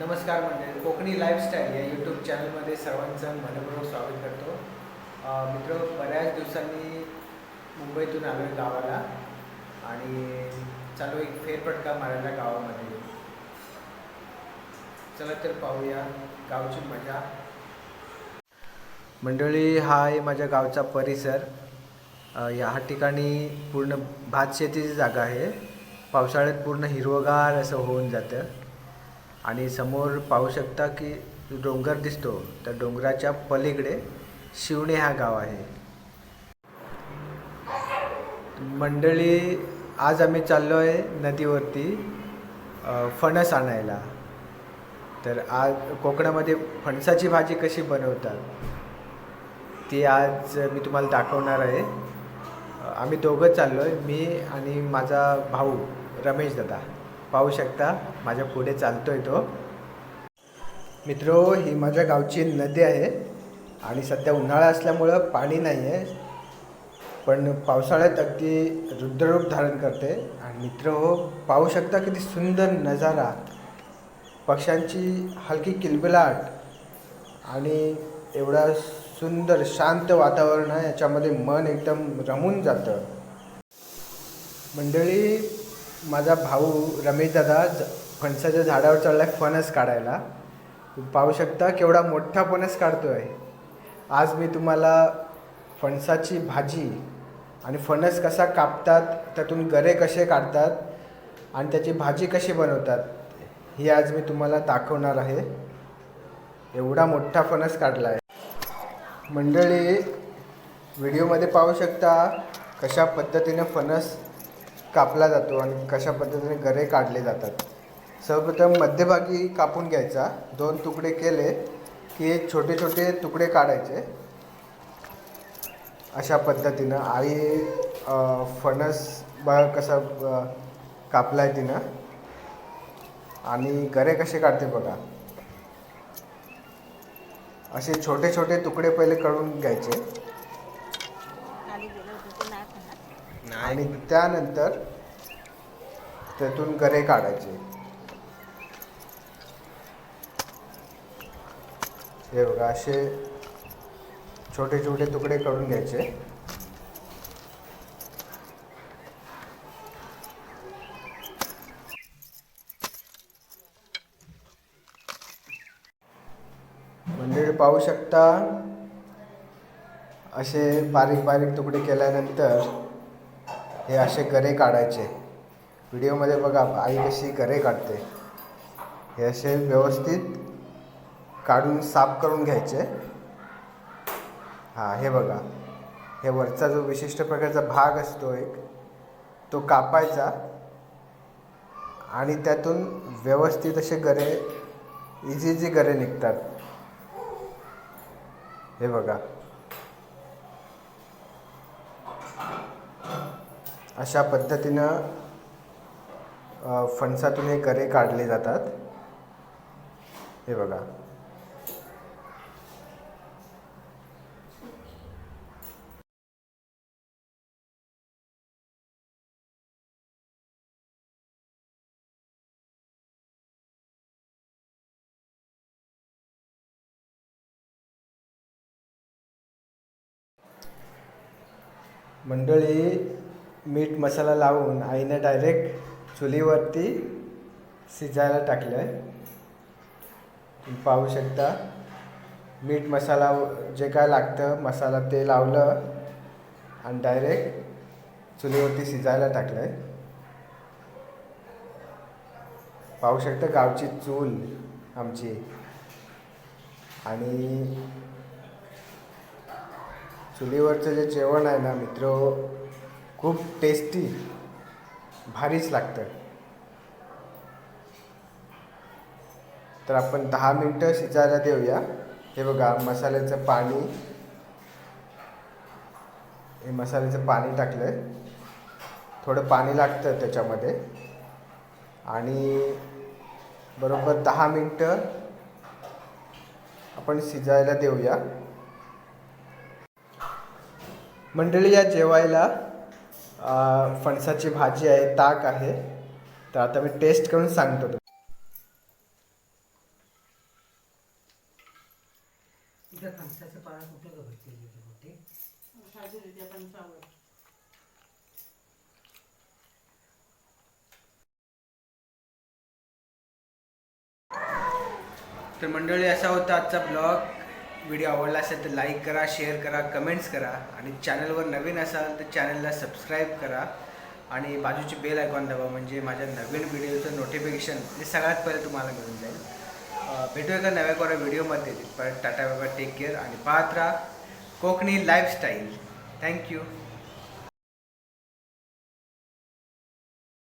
नमस्कार मंडळी कोकणी लाईफस्टाईल या यूट्यूब चॅनलमध्ये सर्वांचं मनपूर्वक स्वागत करतो. मित्र बऱ्याच दिवसांनी मुंबईतून आलो आहे गावाला आणि चालू एक फेरफटका मारायला गावामध्ये. चला तर पाहूया गावची मजा. मंडळी हा आहे माझ्या गावचा परिसर. या ठिकाणी पूर्ण भात शेतीची जागा आहे. पावसाळ्यात पूर्ण हिरवगार असं होऊन जातं. आणि समोर पाहू शकता की डोंगर दिसतो त्या डोंगराच्या पलीकडे शिवणे हा गाव आहे. मंडळी आज आम्ही चाललो आहे नदीवरती फणस आणायला. तर आज कोकणामध्ये फणसाची भाजी कशी बनवतात ती आज मी तुम्हाला दाखवणार आहे. आम्ही दोघं चाललो आहे मी आणि माझा भाऊ रमेश दादा. पाहू शकता माझ्या पुढे चालतो आहे तो. मित्रो ही माझ्या गावची नदी आहे आणि सध्या उन्हाळा असल्यामुळं पाणी नाही आहे पण पावसाळ्यात अगदी रुद्ररूप धारण करते. आणि मित्र पाहू शकता किती सुंदर नजारा. पक्ष्यांची हलकी किलबिलाट आणि एवढा सुंदर शांत वातावरण आहे याच्यामध्ये मन एकदम रमून जातं. मंडळी माझा भाऊ रमेश दादा फणसाच्या झाडावर चढला आहे फणस काढायला. पाहू शकता केवढा मोठा फणस काढतो आहे आज मी तुम्हाला फणसाची भाजी आणि फणस कसा कापतात त्यातून गरे कसे काढतात आणि त्याची भाजी कशी बनवतात हे आज मी तुम्हाला दाखवणार आहे. एवढा मोठा फणस काढला आहे मंडळी व्हिडिओमध्ये पाहू शकता कशा पद्धतीने फणस कापला जातो आणि कशा पद्धतीने गरे काढले जातात. सर्वप्रथम मध्यभागी कापून घ्यायचा. दोन तुकडे केले की एक छोटे छोटे तुकडे काढायचे. अशा पद्धतीनं आई फणस बघा कसा कापला कापलाय तिनं. आणि गरे कसे काढते बघा. असे छोटे छोटे तुकडे पहिले करून घ्यायचे खाली गेलं होतं ते नाही खाणार आणि त्यानंतर त्यातून गरे काढायचे. हे बघा असे छोटे छोटे तुकडे करून घ्यायचे. म्हणजे पाहू शकता असे बारीक बारीक तुकडे केल्यानंतर हे असे गरे काढायचे. व्हिडिओमध्ये बघा आई कशी गरे काढते. हे असे व्यवस्थित काढून साफ करून घ्यायचे. हां हे बघा. हे वरचा जो विशिष्ट प्रकारचा भाग असतो एक तो कापायचा आणि त्यातून व्यवस्थित असे गरे इझी इझी गरे निघतात. हे बघा. अशा पद्धतीनं फणसातून हे करे काढले जातात. हे बघा. मंडळी मीठ मसाला लावून आईने डायरेक्ट चुलीवरती शिजायला टाकलं आहे पाहू शकता. मीठ मसाला जे काय लागतं मसाला ते लावलं आणि डायरेक्ट चुलीवरती शिजायला टाकलं आहे पाहू शकता गावची चूल आमची. आणि चुलीवरचं जे जेवण आहे ना मित्र खूप टेस्टी भारीच लागतं. तर आपण दहा मिनटं शिजायला देऊया. हे बघा मसाल्याचं पाणी. हे मसाल्याचं पाणी टाकलं आहे थोडं पाणी लागतं त्याच्यामध्ये. आणि बरोबर दहा मिनटं आपण शिजायला देऊया. मंडळी या जेवायला फणसाची भाजी आहे ताक आहे. तर आता मी टेस्ट करून सांगतो तो तर मंडळी असा होता आजचा ब्लॉग व्हिडिओ आवडला असेल तर लाईक करा शेअर करा कमेंट्स करा आणि चॅनलवर नवीन असाल तर चॅनलला सबस्क्राईब करा आणि बाजूचे बेल आयकॉन दाबा म्हणजे माझ्या नवीन व्हिडिओचं नोटिफिकेशन हे सगळ्यात पहिले तुम्हाला मिळून जाईल. भेटू भेटूया का नव्या कोणा व्हिडिओमध्ये. परत टाटा बाबा टेक केअर आणि पाहत राहा. Konkani lifestyle thank you